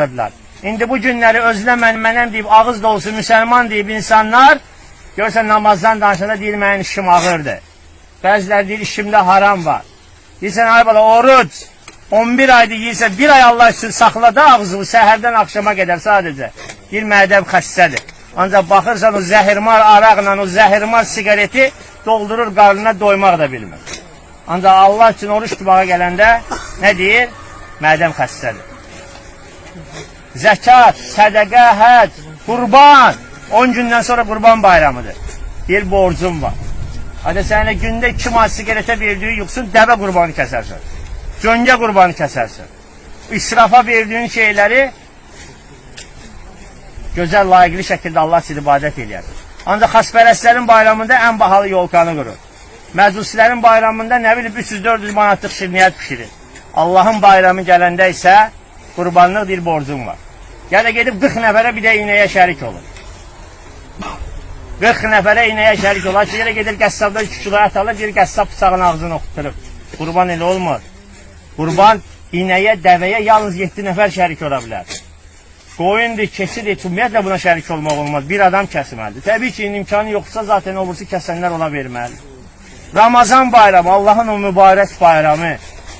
Verdiler. İndi bu günləri özlə mən mənəm deyib ağız dolusu müsəlman deyib insanlar görsən namazdan danışanda deyir mənim işim ağırdır. Bəziləri deyir işimdə haram var. Deyirsən ay bala oruc 11 ayda yiyirsən bir ay Allah üçün saxla da ağzını səhərdən axşama qədər sadəcə. Bir mədəm xəstədir. Ancaq baxırsan o zəhirmar araqla o zəhirmar siqareti doldurur qarnına doymaq da bilmir. Ancaq Allah üçün oruç tutmağa gələndə nə deyir? Mədəm xəstədir. Zəkat, sədəqə, həc, qurban. 10 gündən sonra qurban bayramıdır. Bir borcum var. Hadi sənə gündə 2 manat siqaretə verdiyi yoxsun, dəvə qurbanı kəsərsən. Cöngə qurbanı kəsərsən. İsrafa verdiyin şeyləri gözəl, layiqli şəkildə Allah üçün ibadət eləyər. Ancaq xaspərəstlərin bayramında ən bahalı yolkanı qurur. Məcusilərin bayramında nə bilib 300-400 manatlıq şirniyyət pişirir. Allahın bayramı gələndə isə qurbanlıq bir borcum var. Ya da gedib 40 nəfərə bir də iynəyə şərik olur. 40 nəfərə iynəyə şərik olar ki, yerə gedir qəssabda 2 kilo alır, bir qəssab bıçağın ağzını oxutturub. Qurban elə olmur. Qurban iynəyə, dəvəyə yalnız 7 nəfər şərik ola bilər. Qoyundur, keçidir, ümumiyyətlə buna şərik olmaq olmaz. Bir adam kəsməlidir. Təbii ki, imkanı yoxsa zaten o birisi kəsənlər ola. Ramazan bayramı, Allahın o mübarək bayramı,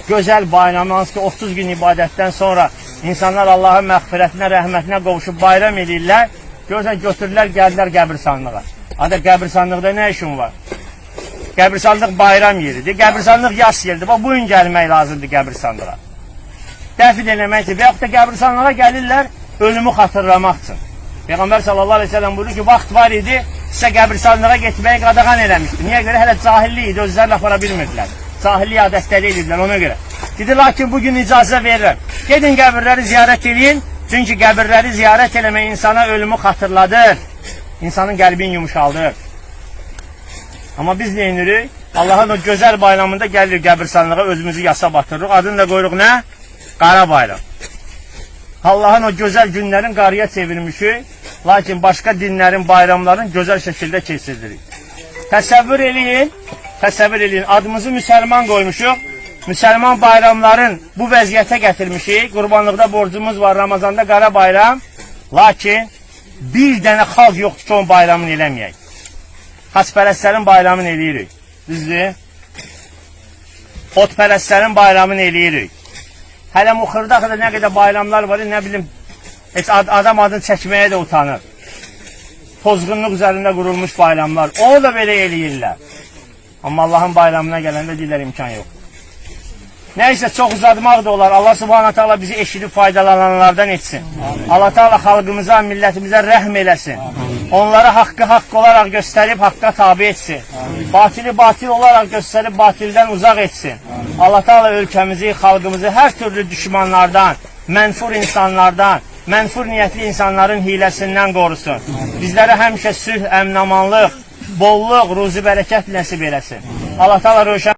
gözəl bayramı, hansı ki 30 gün ibadətdən sonra insanlar Allahın məğfirətinə, rəhmətinə qovuşub bayram edirlər. Görsən götürürlər, gəldilər qəbirstanlığa. Adə qəbirstanlıqda nə işin var? Qəbirstanlıq bayram yeridir. Qəbirstanlıq yas yeridir. Bax bu gün gəlmək lazımdır qəbirstanlığa. Dəfn eləmək üçün və yaxud da qəbirstanlığa gəlirlər ölümü xatırlamaq üçün. Peyğəmbər sallallahu əleyhi və səlləm buyurur ki, vaxt var idi, sizə qəbirstanlığa getməyi qadağan eləmişdi. Niyə görə? Hələ cahillik idi, özləri apara bilmirdilər. Cahillik adətləri edirdilər ona görə. Dedi, lakin bugün icazə verirəm. Gedin qəbirləri ziyarət edin. Çünki qəbirləri ziyarət eləmək insana ölümü xatırladır. İnsanın qəlbini yumuşaldır. Amma biz nə edirik? Allahın o gözəl bayramında gəlirik qəbirstanlığa özümüzü yasa batırırıq. Adını da qoyuruq nə? Qara bayram. Allahın o gözəl günlərin qarıya çevirmişik. Lakin başqa dinlərin, bayramların gözəl şəkildə keçirdirik. Təsəvvür eləyin, təsəvvür eləyin. Adımızı müsəlman qoymuşuq. Müsəlman bayramların bu vəziyyətə gətirmişik. Qurbanlıqda borcumuz var, Ramazanda qara bayram. Lakin bir dənə xalq yoxdur ki, onun bayramını eləməyək. Xaçpərəstlərin bayramını eləyirik. Düzdür? Otpərəstlərin bayramını eləyirik. Hələ Muxırdaqda nə qədər bayramlar var, nə bilim, heç ad adam adını çəkməyə də utanır. Pozğunluq üzərində qurulmuş bayramlar. O da belə eləyirlər. Amma Allahın bayramına gələndə deyirlər imkan yox. Nəysə çox uzatmaq da olar. Allah Subhanahu taala bizi eşidib faydalananlardan etsin. Allah Taala xalqımıza, millətimizə rəhm eləsin. Onlara haqqı haqq olaraq göstərib haqqa tabe etsin. Batili batil olaraq göstərib batildən uzaq etsin. Allah Taala ölkəmizi, xalqımızı hər türlü düşmanlardan, mənfur insanlardan, mənfur niyyətli insanların hiləsindən qorusun. Bizlərə həmişə sülh, əminamanlıq, bolluk, ruzi bərəkət nəsib eləsin. Allah Taala rövşən